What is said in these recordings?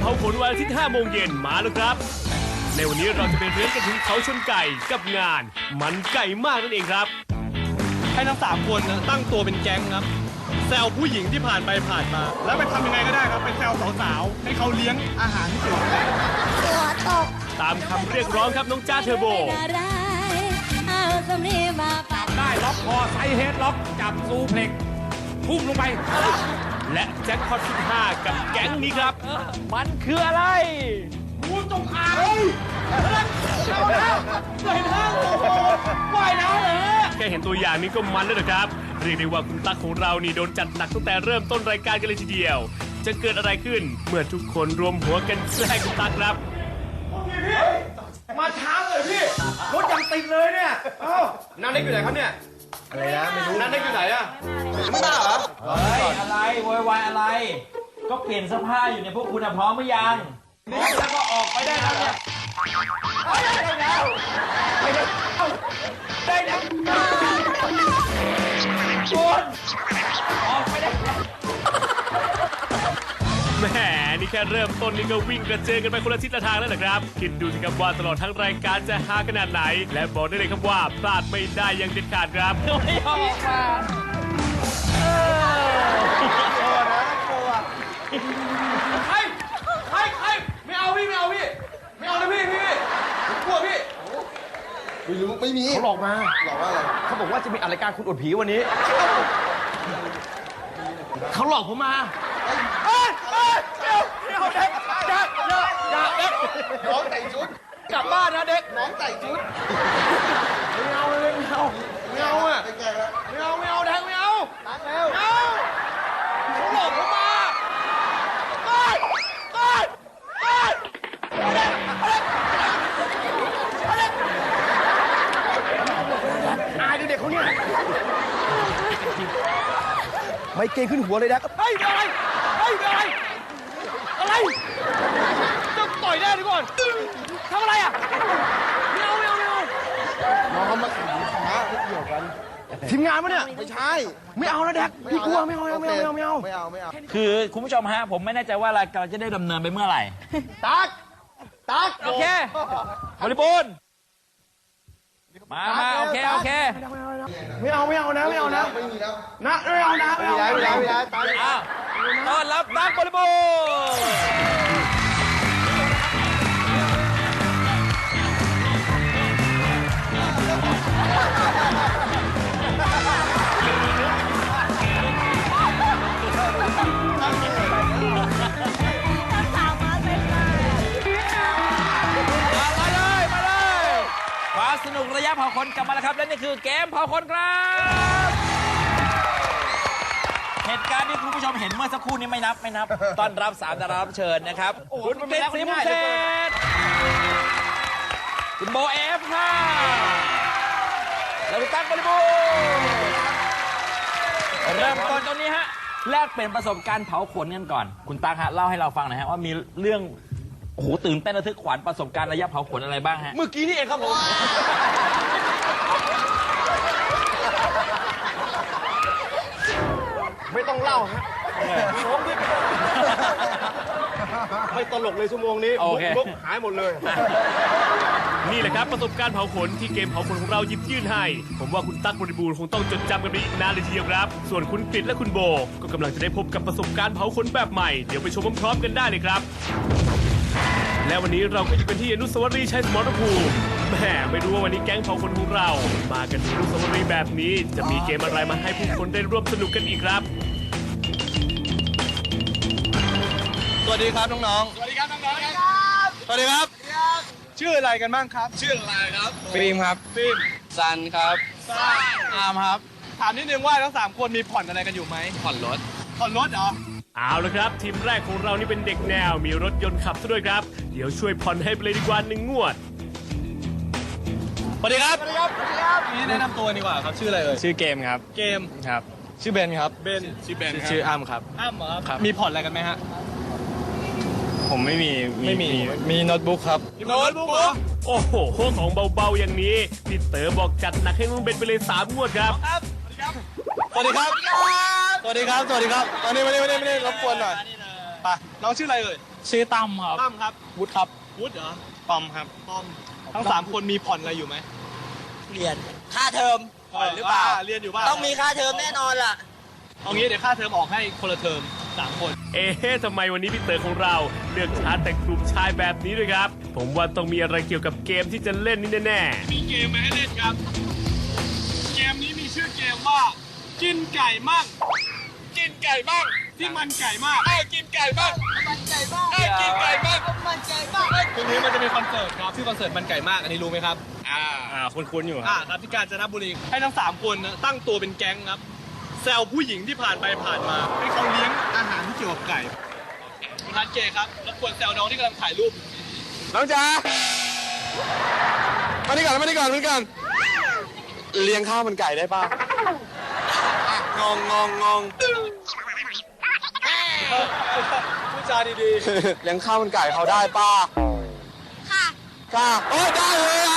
5โมงเย็นมาแล้วครับ ในวันนี้เราจะไปเรียนกันถึงเขาชนไก่กับงาน มันไก่มากนั่นเองครับ ให้ทั้งสามคนนะตั้งตัวเป็นแก๊งครับแซวผู้หญิงที่ผ่านไปผ่านมา แล้วไปทำยังไงก็ได้ครับไปแซวสาวๆให้เขาเลี้ยงอาหารที่สวยงามตัวตกตามคำเรียกร้องครับน้องจ้าเทอร์โบอะไรเอาสำลีมาปัดได้ล็อกคอไซส์เฮดล็อกจับซูเพล็กพุ่งลงไป และแจ็คพอตสุดห้ากับแก๊งนี้ครับ มันคืออะไรงูจงอางเอาแล้วเห็นห้างโอ้โหว่ายน้ำเหรอแค่เห็นตัวอย่างนี้ก็มันแล้วนะครับ เรียกได้ว่าคุณตั๊กของเรานี่โดนจัดหนักตั้งแต่เริ่มต้นรายการกันเลยทีเดียว จะเกิดอะไรขึ้นเมื่อทุกคนรวมหัวกันแกล้งคุณตั๊กครับ มาช้าเลยพี่รถยังติดเลยเนี่ย เอ้าน้าเล็กอยู่ไหนครับเนี่ย อะไรนะไม่รู้น้าเล็กอยู่ไหนอะไม่มาเหรอเฮ้ยอะไรโวยวายอะไร ก็เปลี่ยนเสื้อผ้าอยู่เนี่ยพวกคุณอะพร้อมหรือยังพร้อมแล้วก็ออกไปได้แล้วเนี่ยได้แล้วได้แล้วคุณ นี่แค่เริ่มต้นนี่ก็วิ่งกระเจิงกันไปคนละทิศละทางแล้วนะครับ คิดดูสิครับว่าตลอดทั้งรายการจะฮาขนาดไหน และบอกได้เลยครับว่าพลาดไม่ได้อย่างเด็ดขาดครับ ไม่ยอมออกมาใครใครใครไม่เอาพี่ไม่เอาพี่ไม่เอานะพี่พี่ผมกลัวพี่ไม่รู้ไม่มีเขาหลอกมาหลอกว่าอะไรเขาบอกว่าจะมีอัดรายการคุณอดผีวันนี้ เขาหลอกผมมาเอ้ยเอ้ยเดี๋ยวเดี๋ยวเด็ก อย่าอย่าอย่าเด็กน้องแต่ชุด กลับบ้านนะเด็กน้องแต่ชุดไม่เอาเลยไม่เอาไม่เอาอะแก่ๆแล้วไม่เอาไม่เอาแดงไม่เอาตักแล้วไม่เอาเขาหลอกผมมาเอ้ยเอ้ยเอ้ยเอาเด็กเอาเด็กเอาเด็กอายเด็กเขาเนี่ยไม่เกรงขึ้นหัวเลยนะเฮ้ยอะไรเฮ้ยอะไรอะไร อยแน่ดีก่อนทำอะไรอะไม่เอาไม่เอาไม่เอาน้องเขามาขายค้าไม่เกี่ยวกันทีมงานปะเนี่ย ไม่ใช่ไม่เอาแล้วแดกพี่กลัวไม่เอาไม่เอาไม่เอาไม่เอาไม่เอาไม่เอาคือคุณผู้ชมฮะผมไม่แน่ใจว่ารายการจะได้ดำเนินไปเมื่อไหร่ตักตักโอเคบริบูรณ์มามาโอเคโอเคไม่เอาไม่เอานะไม่เอานะไม่มีแล้วนะไม่เอานะไม่ไม่เอามีแล้วไม่มีแล้วตักอ้าวต้อนรับตั๊กบริบูรณ์ คือเกมเผาขนครับ เหตุการณ์ที่คุณผู้ชมเห็นเมื่อสักครู่นี้ไม่นับไม่นับ ต้อนรับสามดารารับเชิญนะครับ คุณกฤษศรีมุกเศษคุณโบเอฟค่ะแล้วคุณตั้งบริบูรณ์เริ่มต้นตรงนี้ฮะ แลกเป็นประสบการณ์เผาขนกันก่อน คุณตั้งฮะเล่าให้เราฟังหน่อยฮะว่ามีเรื่องโอ้โหตื่นเต้นระทึกขวัญประสบการณ์ระยะเผาขนอะไรบ้างฮะ เมื่อกี้นี่เองครับผม ไม่ ต้องเล่าฮะผมที่ไม่ตลกเลยชั่วโมงนี้โอเค มุกหายหมดเลย นี่แหละครับประสบการณ์เผาขนที่เกมเผาขนของเราหยิบยื่นให้ ผมว่าคุณตั๊กบริบูรณ์คงต้องจดจำกันไปอีกนานเลยทีเดียวครับ ส่วนคุณกฤษและคุณโบ ก็กำลังจะได้พบกับประสบการณ์เผาขนแบบใหม่ เดี๋ยวไปชมพร้อมๆกันได้เลยครับ และวันนี้เราก็อยู่กันที่อนุสาวรีย์ชัยสมรภูมิแหมไม่รู้ว่าวันนี้แก๊งเผาขนของเรา มากันที่อนุสาวรีย์แบบนี้ จะมีเกมอะไรมาให้ผู้คนได้ร่วมสนุกกันอีกครับ วัสดีครับน้องๆสวัสดีครับน้องๆครับสวัสดีครับ ชื่ออะไรกันบ้างครับ ชื่ออะไรครับฟิล์มครับ ฟิล์มซันครับซันอาร์มครับ ถามนิดนึงว่าทั้งสามคนมีผ่อนอะไรกันอยู่ไหมผ่อนรถ ผ่อนรถเหรอ เอาละครับ ทีมแรกของเรานี่เป็นเด็กแนว มีรถยนต์ขับซะด้วยครับ เดี๋ยวช่วยผ่อนให้ไปเลยดีกว่าหนึ่งงวด สวัสดีครับ สวัสดีครับ สวัสดีครับนี่แนะนำตัวดีกว่าครับ ชื่ออะไรเอ่ย ชื่อเกมครับ เกม ครับ ชื่อเบนครับเบนชื่อเบนชื่ออ้ำครับ อ้ำเหรอครับ มีผ่อนอะไรกันไหมฮะ ผมไม่มีไม่มีมีโน้ตบุ๊กครับโน้ตบุ๊กเหรอโอ้โหของเบาๆอย่างนี้พี่เต๋อบอกจัดหนักให้น้องเบนไปเลยสามงวดครับสวัสดีครับ สวัสดีครับ สวัสดีครับตอนนี้มานี่มานี่มานี่รบกวนหน่อยไปน้องชื่ออะไรเอ่ยชื่อตั้มครับตั้มครับวุฒิครับวุฒิเหรอปอมครับปอมทั้งสามคนมีผ่อนอะไรอยู่ไหมเรียนค่าเทอมผ่อนหรือเปล่าเรียนอยู่บ้านต้องมีค่าเทอมแน่นอนล่ะเอางี้เดี๋ยวค่าเทอมออกให้คนละเทอม สามคน เอ๊ะทำไมวันนี้พี่เต๋อของเรา เลือกชาร์จแต่กลุ่มชายแบบนี้ด้วยครับ ผมว่าต้องมีอะไรเกี่ยวกับเกมที่จะเล่นนี่แน่ๆมีเกมมาให้เล่นครับ เกมนี้มีชื่อเกมว่า กินไก่มั่งกินไก่มั่งที่มันไก่มากเออกินไก่มั่งมันไก่มั่งเออกินไก่มั่งมันไก่มั่งคืนนี้มันจะมีคอนเสิร์ตครับชื่อคอนเสิร์ตมันไก่มากอันนี้รู้ไหมครับอ่าคุ้นๆอยู่ครับ อ่าครับที่กาญจนบุรีให้ทั้งสามคนนะตั้งตัวเป็นแก๊งครับ แซวผู้หญิงที่ผ่านไปผ่านมาให้เขาเลี้ยงอาหารที่เกี่ยวกับไก่คุณทันเจครับรบกวนแซวน้องที่กำลังถ่ายรูป น้องจ๋ามานี่ก่อนมานี่ก่อนมานี่ก่อนเลี้ยงข้าวมันไก่ได้ป่ะงงงงงงพูดจาดีเลี้ยงข้าวมันไก่เขาได้ป่ะค่ะค่ะโอ้ยได้เลย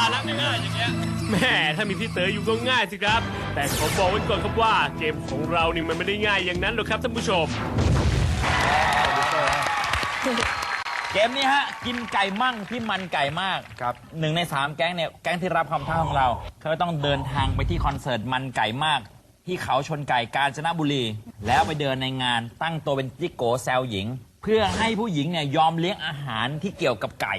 านแล้วง่ายๆอย่างเงี้ยแม่ถ้ามีพี่เต๋ออยู่ก็ง่ายสิครับ แต่ขอบอกไว้ก่อนครับว่าเกมของเรานี่มันไม่ได้ง่ายอย่างนั้นหรอกครับท่านผู้ชม เกมนี้ฮะ กินไก่มั่งที่มันไก่มากครับหนึ่งในสามแก๊งเนี่ย แก๊งที่รับคำท้าของเราเขาต้องเดินทางไปที่คอนเสิร์ตมันไก่มาก ที่เขาชนไก่กาญจนบุรี แล้วไปเดินในงานตั้งตัวเป็นจิโกแซวหญิง เพื่อให้ผู้หญิงเนี่ยยอมเลี้ยงอาหารที่เกี่ยวกับไก่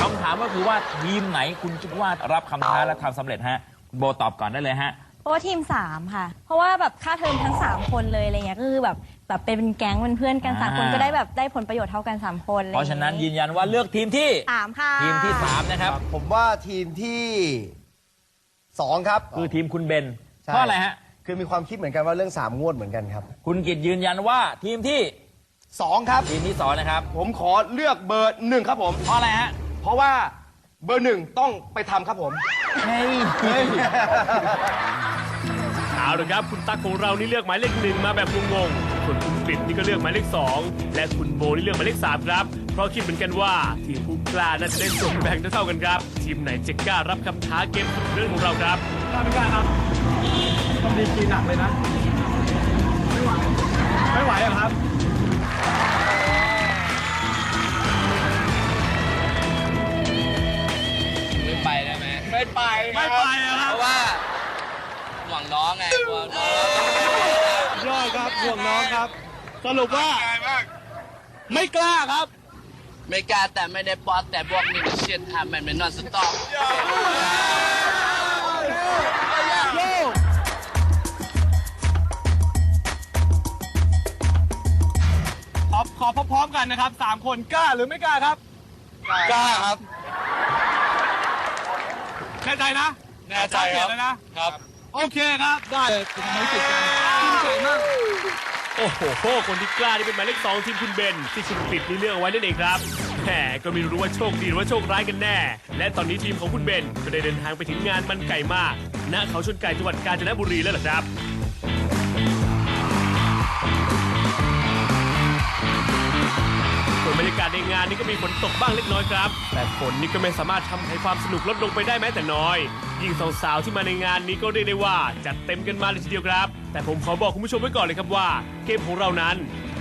คำถามก็คือว่าทีมไหนคุณคิดว่ารับคำท้าและทำสำเร็จฮะโบตอบก่อนได้เลยฮะ เพราะว่าทีมสามค่ะ เพราะว่าแบบค่าเทอมทั้งสามคนเลยอะไรเงี้ยก็คือแบบแบบเป็นแก๊งเป็นเพื่อนกันสามคนอ่า ก็ได้แบบได้ผลประโยชน์เท่ากันสามคนอไเพราะฉะนั้นยืนยันว่าเลือกทีมที่สามค่ะ ทีมที่สามนะครับ ผมว่าทีมที่สองครับ คือทีมคุณเบนใช่ เพราะอะไรฮะ คือมีความคิดเหมือนกันว่าเรื่องสามงวดเหมือนกันครับ คุณกิตยืนยันว่าทีมที่ สองครับ ทีมที่สองนะครับผมขอเลือกเบอร์หนึ่งครับผม เพราะอะไรฮะเพราะว่าเบอร์หนึ่งต้องไปทำครับผมเฮ้ยเอาละครับคุณตั๊กของเรานี่เลือกหมายเลขหนึ่งมาแบบงงๆส่วนคุณกฤษนี่ก็เลือกหมายเลขสองและคุณโบนี่เลือกหมายเลขสามครับ เพราะคิดเหมือนกันว่าทีมผู้กล้าน่าจะได้ส่วนแบ่งเท่าๆกันครับ ทีมไหนจะกล้ารับคำท้าเกมสุดเรื่องของเราครับกล้าไม่กล้าครับต้องดีกีหนักเลยนะ ไม่ไหว ไม่ไหวอะครับ ได้ไหมไม่ไปไม่ไปอะคเพรับ ราะว่าห่วงน้องไงห่วงน้องยอดครับห่วงน้องครับ สรุปว่าไม่กล้าครับ ไม่กล้าแต่ไม่ได้ป๊อตแต่พวกนี้มันเชียนทำมันเป็นนอนสต็อกขอขอพร้อมๆกันนะครับสามคนกล้าหรือไม่กล้าครับ กล้าครับแน่ใจนะแน่ใจครับเปลี่ยนแล้วนะ ครับโอเคครับ ได้เลยทำไมติดกันกินไก่มาก โอ้โห คนที่กล้านี่เป็นหมายเลขสองทีมคุณเบน ที่คุณกฤษนี่เลือกเอาไว้นั่นเองครับแหมก็ไม่รู้ว่าโชคดีหรือว่าโชคร้ายกันแน่ และตอนนี้ทีมของคุณเบนก็ได้เดินทางไปถึงงานมันไก่มากณเขาชนไก่จังหวัดกาญจนบุรีแล้วล่ะครับ บรรยากาศในงานนี้ก็มีฝนตกบ้างเล็กน้อยครับ แต่ฝนนี่ก็ไม่สามารถทำให้ความสนุกลดลงไปได้แม้แต่น้อย ยิ่งสาวๆที่มาในงานนี้ก็เรียกได้ว่าจัดเต็มกันมาเลยทีเดียวครับ แต่ผมขอบอกคุณผู้ชมไว้ก่อนเลยครับว่า เกมของเรานั้น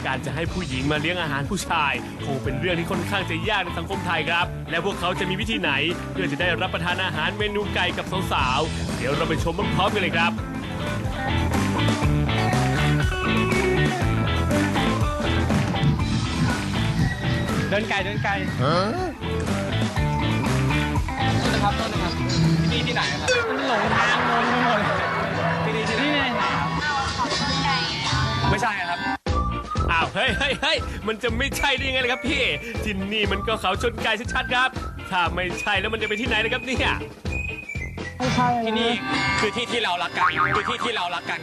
การจะให้ผู้หญิงมาเลี้ยงอาหารผู้ชาย คงเป็นเรื่องที่ค่อนข้างจะยากในสังคมไทยครับ และพวกเขาจะมีวิธีไหนเพื่อจะได้รับประทานอาหารเมนูไก่กับสาวๆเดี๋ยวเราไปชมพร้อมๆกันเลยครับ นไก่เดินไก่ต้นนะครับต้นนะครับที่นี่ที่ไหนครับหลงทางงงไปหมดที่นี่ที่ไหนที่ไหนครับไม่ใช่ครับอ้าวเฮ้ยเฮ้ยเฮ้ยมันจะไม่ใช่ได้ยังไงเลยครับพี่ที่นี่มันก็เขาชนไก่ชัดๆครับถ้าไม่ใช่แล้วมันจะไปที่ไหนนะครับเนี่ยที่นี่คือที่ที่เรารักกันคือที่ที่เรารักกัน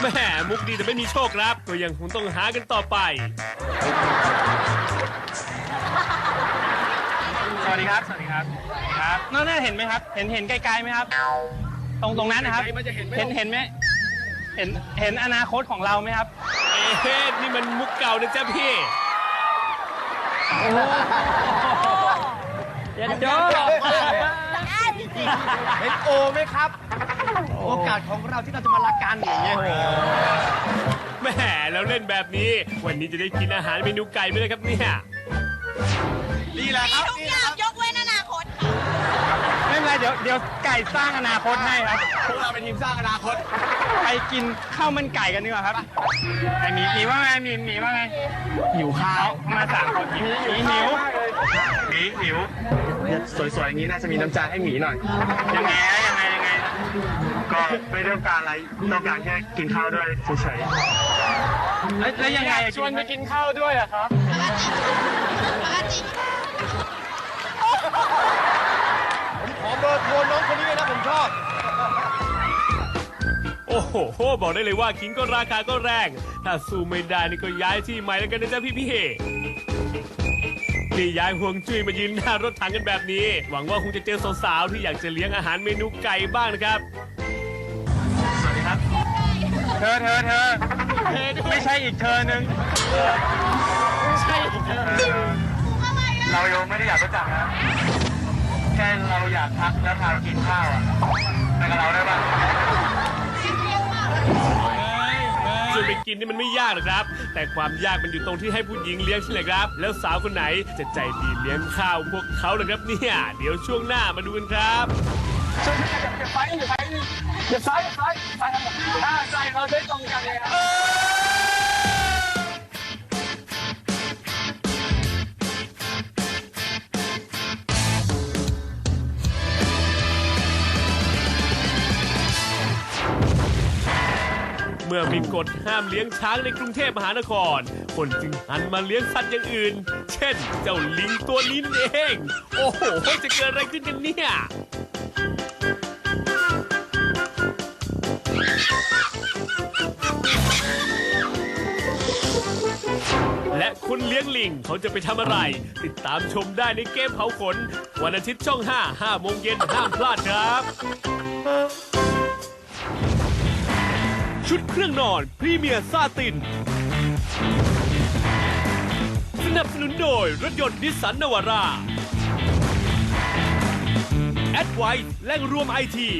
แหม่มุกดีแต่ไม่มีโชคครับ ก็ยังคงต้องหากันต่อไป สวัสดีครับ สวัสดีครับครับนั่นน่าเห็นไหมครับ เห็นเห็นไกลๆไหมครับ ตรงตรงนั้นนะครับเห็นเห็นไหมเห็นเห็นอนาคตของเราไหมครับ เอ๊ะนี่มันมุกเก่านะจ๊ะพี่เย็นโจเห็นโอไหมครับ โอกาสของเราที่เราจะมารักกันอย่างเงี้ยแหมแล้วเล่นแบบนี้ วันนี้จะได้กินอาหารเมนูไก่ไหมเลยครับเนี่ยนี่แหละครับทุกอย่างยกเว้นอนาคตค่ะไม่เป็นไรเดี๋ยวเดี๋ยวไก่สร้างอนาคตให้ครับ พวกเราเป็นทีมสร้างอนาคตไปกินข้าวมันไก่กันดีกว่าครับไอหมีหมีว่าไงหมีหมีว่าไงหิวข้าวมาสามคนหมีหมีหิวหมีหิวสวยๆอย่างนี้น่าจะมีน้ำใจให้หมีหน่อยยังไงนะยังไงยังไง ก็ไม่ต้องการอะไรต้องการแค่กินข้าวด้วยเฉยแล้วแล้วยังไงชวนไปกินข้าวด้วยอะครับขอเบอร์โทรน้องคนนี้เลยนะผมชอบ โอ้โห บอกได้เลยว่าขิงก็ราคาก็แรง ถ้าสู้ไม่ได้นี่ก็ย้ายที่ใหม่แล้วกันนะจ๊ะพี่พี่ เฮนี่ย้ายห่วงจุ้ยมายืนหน้ารถถังกันแบบนี้ หวังว่าคงจะเจอสาวๆที่อยากจะเลี้ยงอาหารเมนูไก่บ้างนะครับเธอเธอเธอไม่ใช่อีกเธอหนึ่งไม่ใช่อีกเธอหนึ่งเราโยไม่ได้อยากรู้จักนะแค่เราอยากทักแล้วพากินข้าวอะไปกับเราได้ป่ะส่วน ไปกินนี่มันไม่ยากหรอกครับ แต่ความยากมันอยู่ตรงที่ให้ผู้หญิงเลี้ยงใช่ไหมครับ แล้วสาวคนไหนจะใจดีเลี้ยงข้าวพวกเขาเลยครับเนี่ย เดี๋ยวช่วงหน้ามาดูกันครับเราได้ตรงกันเลย มื่อมีกฎห้ามเลี้ยงช้างในกรุงเทพมหานคร คนจึงหันมาเลี้ยงสัตว์อย่างอื่น เช่น เจ้าลิงตัวนี้เอง โอ้โห จะเกิดอะไรขึ้นกันเนี่ยและคุณเลี้ยงลิงเขาจะไปทำอะไร ติดตามชมได้ในเกมเผาขน วันอาทิตย์ช่อง 5 5โมงเย็นห้ามพลาดครับ ชุดเครื่องนอนพรีเมียร์ซาติน สนับสนุนโดยรถยนต์นิสสันนวาร่าแอดไวแหล่งรวมไอที